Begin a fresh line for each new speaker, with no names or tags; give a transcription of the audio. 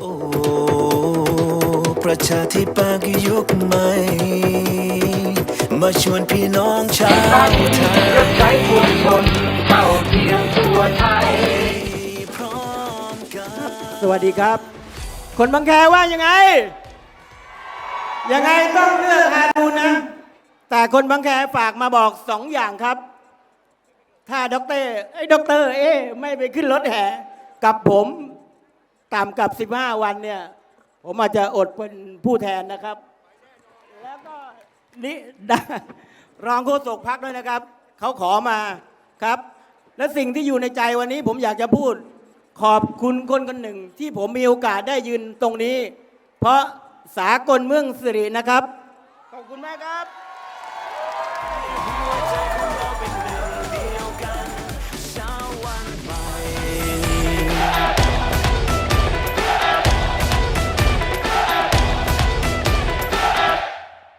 โอ้ประชาธิปัตยยุคใหม่ มาชวนพี่น้องชาวไทย
ใช้ทุกคนเท่าเทียมทั่วไทย
พร้อมกัน
สวัสดีครับ คนบางแคว่ายังไง ยังไงต้องเลือกฮารูนนะ แต่คนบางแคฝากมาบอกสองอย่างครับ ถ้าด็อกเตอร์ไอ้ด็อกเตอร์เอ๊ไม่ไปขึ้นรถแห่กับผม ต่ำกับ 15 วันเนี่ย ผมอาจจะอดเป็นผู้แทนนะครับ แล้วก็นี่รองโฆษกพักด้วยนะครับ เขาขอมาครับ และสิ่งที่อยู่ในใจวันนี้ผมอยากจะพูดขอบคุณคนคนหนึ่ง ที่ผมมีโอกาสได้ยืนตรงนี้ เพราะสากลเมืองสิรินะครับ ขอบคุณมากครับ